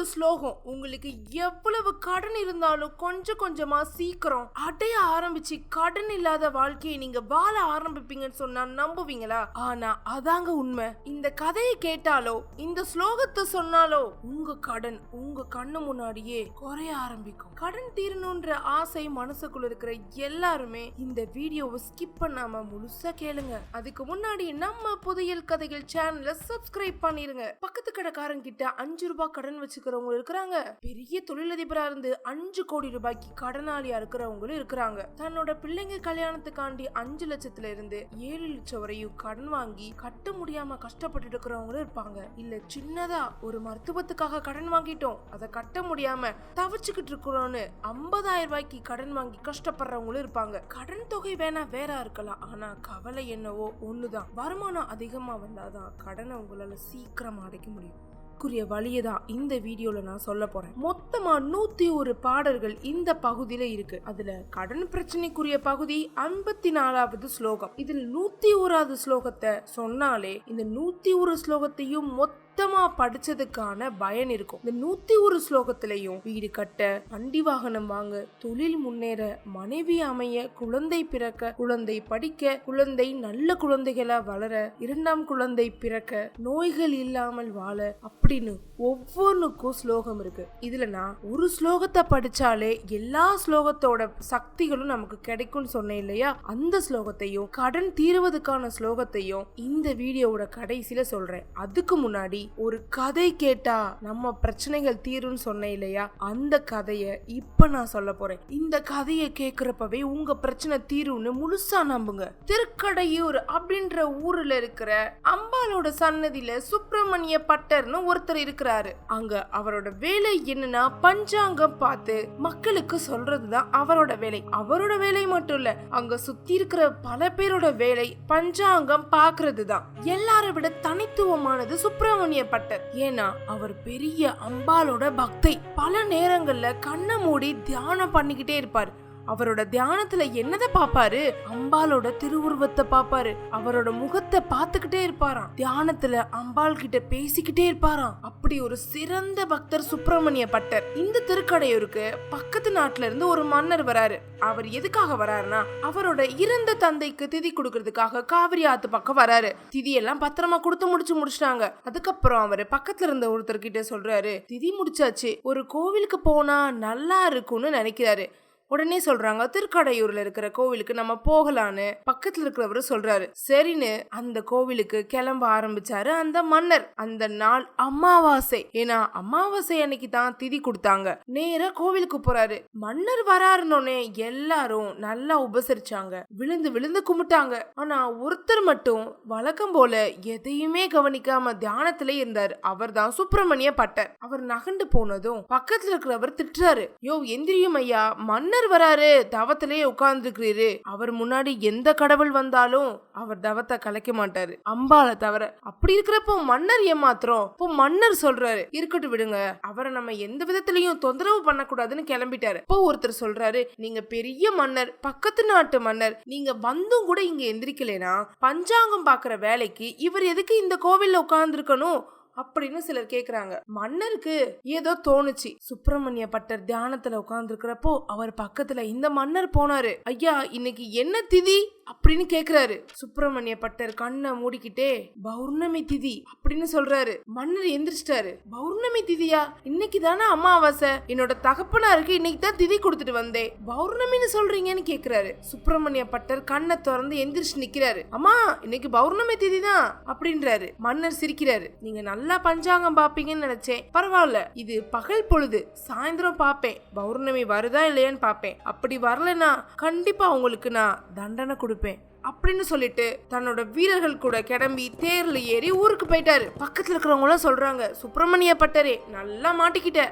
ஒரு ஸ்லோகம். உங்களுக்கு எவ்வளவு கடன் இருந்தாலும் கொஞ்சம் கொஞ்சமா சீக்கிரம் அடைய ஆரம்பிச்சு கடன் இல்லாத வாழ்க்கையை நீங்க வாழ ஆரம்பிப்பீங்கன்னு சொன்னா நம்புவீங்களா? ஆனா அதாங்க உண்மை. இந்த கதையை கேட்டாலோ இந்த ஸ்லோகத்தை சொன்னாலோ உங்க கடன் உங்க கண்ணு முன்னாடியே குறைய ஆரம்பிக்கும். கடன் தீரணும்ன்ற ஆசை மனசுக்குள்ள இருக்கிற எல்லாருமே இந்த வீடியோவை ஸ்கிப் பண்ணாம முழுசா கேளுங்க. அதுக்கு முன்னாடி நம்ம புதையல் கதைகள் சேனலை சப்ஸ்கிரைப் பண்ணிருங்க. பக்கத்து கடைக்காரங்க கிட்ட அஞ்சு ரூபாய் கடன் இருக்கிறவங்களும் இருக்கிறாங்க. பெரிய தொழிலதிபரா இருந்து அஞ்சு கோடி ரூபாய்க்கு கடனாளியா இருக்கிறவங்களும் இருக்கிறாங்க. தன்னோட பிள்ளைங்க கல்யாணத்துக்காண்டி அஞ்சு லட்சத்துல இருந்து ஏழு லட்சம் வரையும் கடன் வாங்கி கட்ட முடியாம கஷ்டப்பட்டு இருக்கிறவங்களும் இருப்பாங்க. இல்ல சின்னதா ஒரு மருத்துவத்துக்காக கடன் வாங்கிட்டோம். அதை கட்ட முடியாம தவிச்சுக்கிட்டு இருக்கிறோம்னு ஐம்பதாயிரம் ரூபாய்க்கு கடன் வாங்கி கஷ்டப்படுறவங்களும் இருப்பாங்க. கடன் தொகை வேணா வேற இருக்கலாம். ஆனா கவலை என்னவோ ஒண்ணுதான். வருமானம் அதிகமா வந்தாதான் கடனை உங்களால சீக்கிரமா அடைக்க முடியும். அதுக்குரிய வழியை தான் இந்த வீடியோல நான் சொல்ல போறேன். மொத்தமா நூத்தி ஒரு பாடல்கள் இந்த பகுதியில இருக்கு. அதுல கடன் பிரச்சனைக்குரிய பகுதி ஐம்பத்தி நாலாவது ஸ்லோகம். இதில் நூத்தி ஓராவது ஸ்லோகத்தை சொன்னாலே இந்த நூத்தி ஒரு ஸ்லோகத்தையும் மொத்தமா படிச்சதுக்கான பயன் இருக்கும். இந்த நூத்தி ஒரு ஸ்லோகத்திலையும் வீடு கட்ட வண்டி வாகனம் வாங்க தொழில் முன்னேற மனைவி அமைய குழந்தை பிறக்க குழந்தை படிக்க குழந்தை நல்ல குழந்தைகளா வளர இரண்டாம் குழந்தை பிறக்க நோய்கள் இல்லாமல் வாழ அப்படின்னு ஒவ்வொன்றுக்கும் ஸ்லோகம் இருக்கு. இதுல நான் ஒரு ஸ்லோகத்தை படிச்சாலே எல்லா ஸ்லோகத்தோட சக்திகளும் நமக்கு கிடைக்கும்னு சொன்னேன் இல்லையா? அந்த ஸ்லோகத்தையும் கடன் தீருவதுக்கான ஸ்லோகத்தையும் இந்த வீடியோவோட கடைசியில சொல்றேன். அதுக்கு முன்னாடி ஒரு கதை கேட்டா நம்ம பிரச்சனைகள் தீரும்னு சொன்னேன் இல்லையா? அந்த கதையை இப்ப நான் சொல்ல போறேன். இந்த கதையை கேக்குறப்பவே உங்க பிரச்சனை தீரும்னு முழுசா நம்புங்க. திருக்கடையூர் அப்படின்ற ஊர்ல இருக்கிற அம்பாலோட சன்னதியில சுப்பிரமணிய பட்டர்னு ஒருத்தர் இருக்கிறாரு. அங்க அவரோட வேலை என்னன்னா பஞ்சாங்கம் பார்த்து மக்களுக்கு சொல்றதுதான் அவரோட வேலை. அவரோட வேலை மட்டும் இல்ல அங்க சுத்தி இருக்கிற பல பேரோட வேலை பஞ்சாங்கம் பாக்குறது தான் எல்லாரை விட தனித்துவமானது சுப்பிரமணிய பட்டர் ஏன்னா அவர் பெரிய அம்பாலோட பக்தை. பல நேரங்கள்ல கண்ணை மூடி தியானம் பண்ணிக்கிட்டே இருப்பார். அவரோட தியானத்துல என்னதை பாப்பாரு? அம்பாலோட திருவுருவத்தை பாப்பாரு. அவரோட முகத்தை பார்த்துக்கிட்டே இருப்பாராம். தியானத்துல அம்பாள் கிட்ட பேசிக்கிட்டே இருப்பாராம். அப்படி ஒரு சிறந்த பக்தர் சுப்பிரமணிய பட்டர். இந்த திருக்கடையூருக்கு பக்கத்து நாட்டுல இருந்து ஒரு மன்னர் வராரு. அவர் எதுக்காக வராருன்னா அவரோட இறந்த தந்தைக்கு திதி கொடுக்கறதுக்காக காவிரி ஆத்து பக்கம் வராரு. திதி எல்லாம் பத்திரமா கொடுத்து முடிச்சு முடிச்சிட்டாங்க. அதுக்கப்புறம் அவரு பக்கத்துல இருந்த ஒருத்தர் கிட்ட சொல்றாரு திதி முடிச்சாச்சு. ஒரு கோவிலுக்கு போனா நல்லா இருக்கும்னு நினைக்கிறாரு. உடனே சொல்றாங்க திருக்கடையூர்ல இருக்கிற கோவிலுக்கு நம்ம போகலான்னு. பக்கத்துல இருக்கிறவரு சொல்றாரு சரின்னு. அந்த கோவிலுக்கு கிளம்ப ஆரம்பிச்சாரு அந்த மன்னர். அந்த நாள் அமாவாசை. ஏன்னா அமாவாசை அன்னைக்கு தான் திதி கொடுத்தாங்க. நேரா கோவிலுக்கு போறாரு. மன்னர் வராருன்னொன்னே எல்லாரும் நல்லா உபசரிச்சாங்க. விழுந்து விழுந்து கும்பிட்டாங்க. ஆனா ஒருத்தர் மட்டும் வழக்கம் போல எதையுமே கவனிக்காம தியானத்திலே இருந்தாரு. அவர் தான் சுப்பிரமணிய பட்டர் அவர் நகண்டு போனதும் பக்கத்துல இருக்கிறவர் திட்டுறாரு யோ எந்திரியும் ஐயா. மன்னர் மன்னர் வராரு. தவத்திலே உட்கார்ந்துருக்கிறீரு. அவர் முன்னாடி எந்த கடவுள் வந்தாலும் அவர் தவத்தை கலைக்க மாட்டாரு. அம்பால தவிர. அப்படி இருக்கிறப்போ மன்னர் ஏமாத்துறோம். இப்போ மன்னர் சொல்றாரு இருக்கட்டும் விடுங்க. அவரை நம்ம எந்த விதத்திலையும் தொந்தரவு பண்ணக்கூடாதுன்னு கிளம்பிட்டாரு. இப்போ ஒருத்தர் சொல்றாரு நீங்க பெரிய மன்னர் பக்கத்து நாட்டு மன்னர். நீங்க வந்தும் கூட இங்க எந்திரிக்கலைனா பஞ்சாங்கம் பாக்குற வேலைக்கு இவர் எதுக்கு இந்த கோவில்ல உட்கார்ந்துருக்கணும்? அப்படின்னு சிலர் கேக்குறாங்க. மன்னருக்கு ஏதோ தோணுச்சு. சுப்பிரமணிய பட்டர் தியானத்துல உட்கார்ந்து அவர் பக்கத்துல இந்த மன்னர் போனாரு. ஐயா இன்னைக்கு என்ன திதி? அப்படின்னு கேக்குறாரு. சுப்பிரமணிய பட்டர் கண்ணை மூடிக்கிட்டே பௌர்ணமி திதி அப்படின்னு சொல்றாரு. மன்னர் எந்திரிச்சிட்டாரு. பௌர்ணமி திதியா? இன்னைக்கு தானே அமாவாசை. என்னோட தகப்பனாருக்கு இன்னைக்கு தான் திதி கொடுத்துட்டு வந்தேன் பௌர்ணமின்னு சொல்றீங்கன்னு கேக்குறாரு. சுப்பிரமணிய பட்டர் கண்ணை திறந்து எந்திரிச்சு நிக்கிறாரு. அம்மா இன்னைக்கு பௌர்ணமி திதி தான் அப்படின்றாரு. மன்னர் சிரிக்கிறாரு. நீங்க நல்லா நல்லா பஞ்சாங்கம் பார்ப்பீங்கன்னு நினைச்சேன். பரவாயில்ல இது பகல் பொழுது சாயந்தரம் பார்ப்பேன் பௌர்ணமி வருதா இல்லையான்னு பார்ப்பேன் அப்படி வரலனா கண்டிப்பா உங்களுக்கு நான் தண்டனை கொடுப்பேன். அப்படின்னு சொல்லிட்டு தன்னோட வீரர்கள் கூட கிளம்பி தேர்ல ஏறி ஊருக்கு போயிட்டாரு. பக்கத்துல இருக்கிறவங்க எல்லாம் சொல்றாங்க சுப்பிரமணிய பட்டரே நல்லா மாட்டிக்கிட்ட.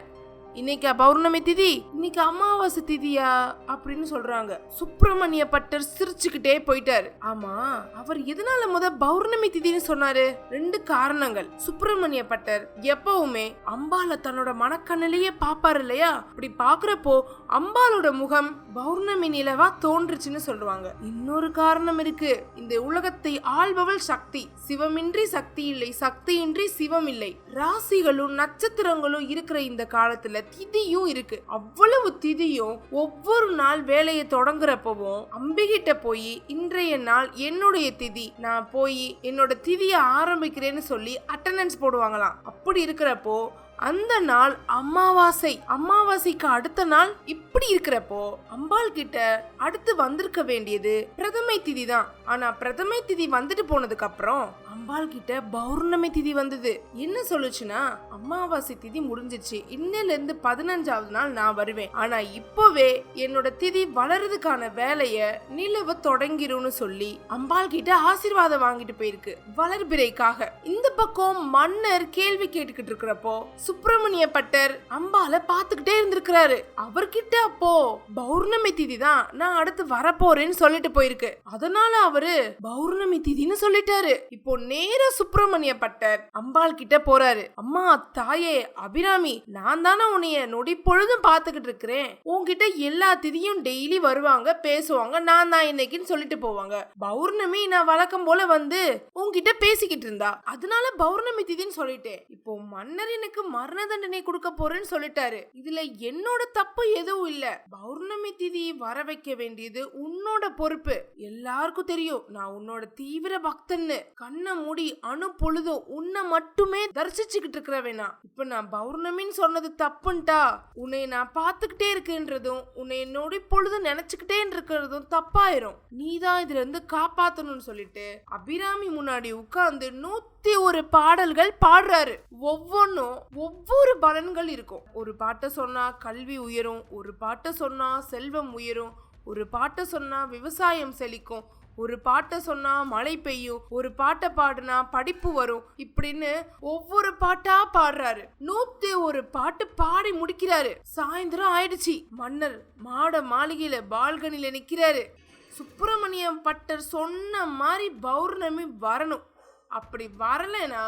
இன்னைக்கா பௌர்ணமி திதி? இன்னைக்கு அமாவாசை திதியா? அப்படின்னு சொல்றாங்க. சுப்பிரமணிய பட்டர் சிரிச்சுக்கிட்டே போயிட்டாரு. ஆமா அவர் எதனால முத பௌர்ணமி திதின்னு சொன்னாரு? ரெண்டு காரணங்கள். சுப்பிரமணிய பட்டர் எப்பவுமே அம்பால தன்னோட மனக்கண்ணிலேயே பாப்பாரு இல்லையா? அப்படி பாக்குறப்போ அம்பாலோட முகம் பௌர்ணமி நிலவா தோன்றுச்சுன்னு சொல்லுவாங்க. இன்னொரு காரணம் இருக்கு. இந்த உலகத்தை ஆள்பவள் சக்தி. சிவமின்றி சக்தி இல்லை சக்தியின்றி சிவம் இல்லை. ராசிகளும் நட்சத்திரங்களும் இருக்கிற இந்த காலத்துல திதியும் இருக்கு. அவ்வளவு திதியும் ஒவ்வொரு நாள் வேலையை தொடங்குறப்பவும் அம்பிகிட்ட போய் இன்றைய நாள் என்னுடைய திதி. நான் போய் என்னோட திதியை ஆரம்பிக்கிறேன்னு சொல்லி அட்டண்டன்ஸ் போடுவாங்களாம். அப்படி இருக்கிறப்போ அந்த நாள் அமாவாசை. அமாவாசைக்கு அடுத்த நாள் இப்படி இருக்கிறப்போ அம்பாள் கிட்ட அடுத்து வந்திருக்க வேண்டியது பிரதமை திதி தான். ஆனா பிரதமை திதி வந்துட்டு போனதுக்கு அப்புறம் அம்பாள் கிட்ட பௌர்ணமி திதி வந்தது. என்ன சொல்லுச்சுன்னா அமாவாசை திதி முடிஞ்சிச்சு. இன்னில இருந்து பதினஞ்சாவது நாள் நான் வருவேன். ஆனா இப்போவே என்னோட திதி வளர்றதுக்கான வேலைய நிலவ தொடங்கிரும்னு சொல்லி அம்பாள் கிட்ட ஆசீர்வாதம் வாங்கிட்டு போயிருக்கு வளர்பிறைக்காக. இந்த பக்கம் மன்னர் கேள்வி கேட்டுக்கிட்டு இருக்கிறப்போ சுப்பிரமணிய பட்டர் அம்பால பாத்துக்கிட்டே இருந்திருக்கிறாரு. அவர்கிட்ட அப்போ பௌர்ணமி திதி தான் நான் அடுத்து வரப்போறேன்னு சொல்லிட்டு போயிருக்கு. அதனால அவரு பௌர்ணமி திதின்னு சொல்லிட்டாரு. இப்போ நேர சுப்பிரமணிய பட்டர் அம்பாள் கிட்ட போறாரு. அம்மா தாயே அபிராமி நான் தானே உன்னைய நொடி பொழுதும் பாத்துக்கிட்டு இருக்கிறேன். உன்கிட்ட எல்லா திதியும் டெய்லி வருவாங்க பேசுவாங்க நான் தான் இன்னைக்குன்னு சொல்லிட்டு போவாங்க. பௌர்ணமி நான் வழக்கம் போல வந்து உன்கிட்ட பேசிக்கிட்டு இருந்தா. அதனால பௌர்ணமி திதின்னு சொல்லிட்டேன். இப்போ மன்னர் எனக்கு மரண தண்டனை கொடுக்க போறேன்னு சொல்லிட்டாரு. இதுல என்னோட தப்பு எதுவும் இல்ல. பௌர்ணமி திதி வர வைக்க வேண்டியது உன்னோட பொறுப்பு. எல்லாருக்கும் தெரியும் நான் உன்னோட தீவிர பக்தன்னு. கண்ணை மூடி அணு பொழுதும் உன்னை மட்டுமே தரிசிச்சுக்கிட்டு இருக்கிற வேணாம் இப்ப நான் பௌர்ணமின்னு சொன்னது தப்புன்ட்டா? உன்னை நான் பார்த்துக்கிட்டே இருக்கேன்றதும் உன்னை நொடி பொழுது நினைச்சுக்கிட்டே இருக்கிறதும் தப்பாயிரும். நீதான் இதுல இருந்து காப்பாத்தணும்னு சொல்லிட்டு அபிராமி முன்னாடி உட்கார்ந்து நூத்தி ஒரு பாடல்கள் பாடுறாரு. ஒவ்வொன்றும் ஒவ்வொரு பலன்கள் இருக்கும். ஒரு பாட்டை சொன்னா கல்வி உயரும் ஒரு பாட்டை சொன்னா செல்வம் உயரும் ஒரு பாட்டை சொன்னா விவசாயம் செழிக்கும் ஒரு பாட்டை சொன்னா மழை பெய்யும் ஒரு பாட்டை பாடுனா படிப்பு வரும் இப்படின்னு ஒவ்வொரு பாட்டா பாடுறாரு. நூத்தி ஒரு பாட்டு பாடி முடிக்கிறாரு. சாயந்தரம் ஆயிடுச்சு. மன்னர் மாட மாளிகையில பால்கனில நிக்கிறாரு. சுப்பிரமணியம் பட்டர் சொன்ன மாதிரி பௌர்ணமி வரணும். அப்படி வரலைன்னா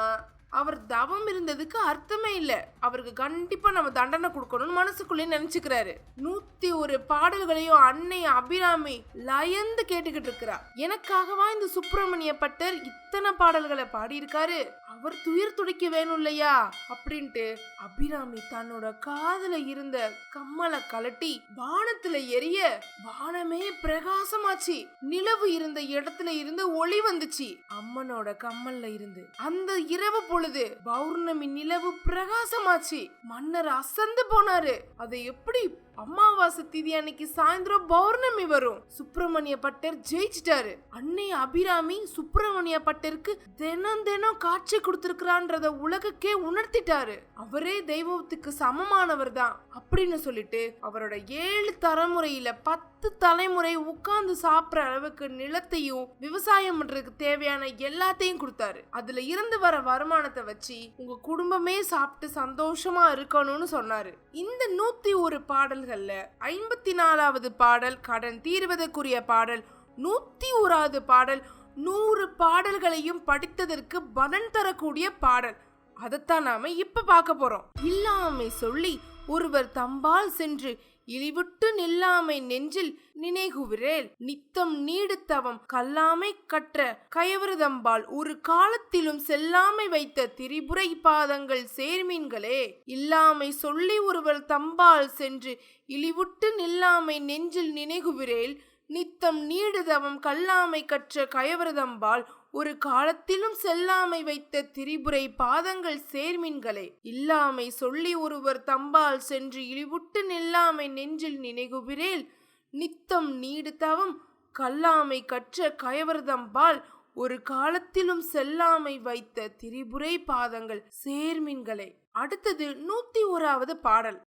அவர் தவம் இருந்ததுக்கு அர்த்தமே இல்லை. அவருக்கு கண்டிப்பாக நம்ம தண்டனை கொடுக்கணும்னு மனசுக்குள்ளே நினச்சிக்கிறாரு. நூற்றி ஒரு பாடல்களையும் அன்னை அபிராமி லயந்து கேட்டுக்கிட்டு இருக்கிறா. எனக்காகவா இந்த சுப்பிரமணிய பட்டர் இத்தனை பாடல்களை பாடியிருக்காரு? அவர் துயர் துடிக்க வேணும் இல்லையா? அப்படின்ட்டு அபிராமி தன்னோட காதுல இருந்த கம்மலை கலட்டி வானத்துல எரிய வானமே பிரகாசமாச்சு. நிலவு இருந்த இடத்துல இருந்து ஒளி வந்துச்சு. அம்மனோட கம்மல்ல இருந்து. அந்த இரவு பொழுது பௌர்ணமி நிலவு பிரகாசமாச்சு. மன்னர் அசந்து போனாரு. அதை எப்படி அமாவாசை திதி அன்னைக்கு சாயந்தரம் பௌர்ணமி வரும். சுப்பிரமணிய பட்டர் ஜெயிச்சிட்டாரு. அன்னை அபிராமி சுப்பிரமணிய பட்டருக்கு தினம் தினம் காட்சி கொடுத்திருக்கிறான்றத உலகக்கே உணர்த்திட்டாரு. அவரே தெய்வத்துக்கு சமமானவர் தான் அப்படின்னு சொல்லிட்டு அவரோட ஏழு தலைமுறையில பத்து தலைமுறை உட்கார்ந்து சாப்பிட்ற அளவுக்கு நிலத்தையும் விவசாயம் பண்றதுக்கு தேவையான எல்லாத்தையும் கொடுத்தாரு. அதுல இருந்து வர வருமானத்தை வச்சு உங்க குடும்பமே சாப்பிட்டு சந்தோஷமா இருக்கணும்னு சொன்னாரு. இந்த நூத்தி ஒரு பாடல்கள்ல ஐம்பத்தி நாலாவது பாடல் கடன் தீர்வதற்குரிய பாடல் நூத்தி ஓராவது பாடல் நூறு பாடல்களையும் படித்ததற்கு பலன் தரக்கூடிய பாடல். அதைத்தான் நாம இப்ப பார்க்க போறோம். இல்லாமை சொல்லி ஒருவர் தம்பால் சென்று இழிவுட்டு நில்லாமை நெஞ்சில் நினைகுவிரேல் நித்தம் நீடுத்தவம் கல்லாமை கற்ற கயவிரதம்பால் ஒரு காலத்திலும் செல்லாமை வைத்த திரிபுரை பாதங்கள் சேர்மீன்களே. இல்லாமை சொல்லி ஒருவர் தம்பால் சென்று இழிவுட்டு நில்லாமை நெஞ்சில் நினைகுவிரேல் நித்தம் நீடுதவம் கல்லாமை கற்ற கயவிரதம்பால் ஒரு காலத்திலும் செல்லாமை வைத்த திரிபுரை பாதங்கள் சேர்மின்களே. இல்லாமை சொல்லி ஒருவர் தம்பால் சென்று இழிவுட்டு நில்லாமை நெஞ்சில் நினைகுவிரேல். நித்தம் நீடு தவம் கல்லாமை கற்ற கயவர்தம்பால் ஒரு காலத்திலும் செல்லாமை வைத்த திரிபுரை பாதங்கள் சேர்மின்களே. அடுத்தது நூத்தி ஓராவது பாடல்.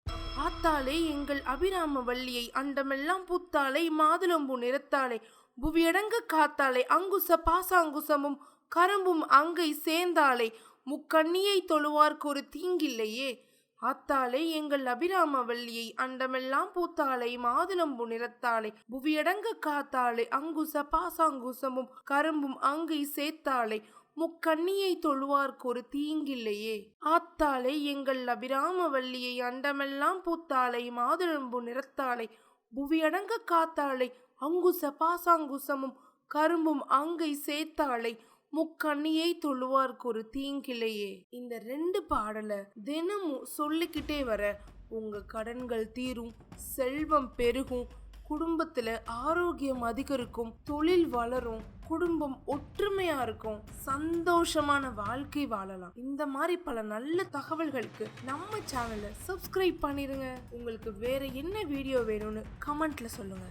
ஆத்தாலே எங்கள் அபிராம வள்ளியை அண்டமெல்லாம் பூத்தாலே மாதுளம்பூ நிறத்தாலே புவியடங்கு காத்தாலே அங்குச பாசாங்குசமும் கரும்பும் அங்கை சேர்ந்தாலே முக்கண்ணியை தொழுவார்க்கு ஒரு தீங்கில்லையே. அத்தாலே எங்கள் அபிராமவல்லியை அண்டமெல்லாம் பூத்தாளை மாதுளம்பு நிறத்தாளை புவியடங்கு காத்தாளை அங்குச பாசாங்குசமும் கரும்பும் அங்கை சேர்த்தாலே முக்கண்ணியை தொழுவார்க்கு ஒரு தீங்கில்லையே. ஆத்தாளை எங்கள் அபிராமவல்லியை அண்டமெல்லாம் பூத்தாளை மாதுளம்பு நிறத்தாளை புவியடங்கு காத்தாளை அங்குச பாசாங்குசமும் கரும்பும் அங்கை சேத்தாளை முக்கண்ணியை தொழுவார்க்கு ஒரு தீங்கில்லையே இந்த ரெண்டு பாடலை தினமும் சொல்லிக்கிட்டே வர உங்க கடன்கள் தீரும் செல்வம் பெருகும் குடும்பத்துல ஆரோக்கியம் அதிகரிக்கும் தொழில் வளரும் குடும்பம் ஒற்றுமையா இருக்கும் சந்தோஷமான வாழ்க்கை வாழலாம். இந்த மாதிரி பல நல்ல தகவல்களுக்கு நம்ம சேனலை சப்ஸ்கிரைப் பண்ணிருங்க. உங்களுக்கு வேற என்ன வீடியோ வேணும்னு கமெண்ட்ல சொல்லுங்க.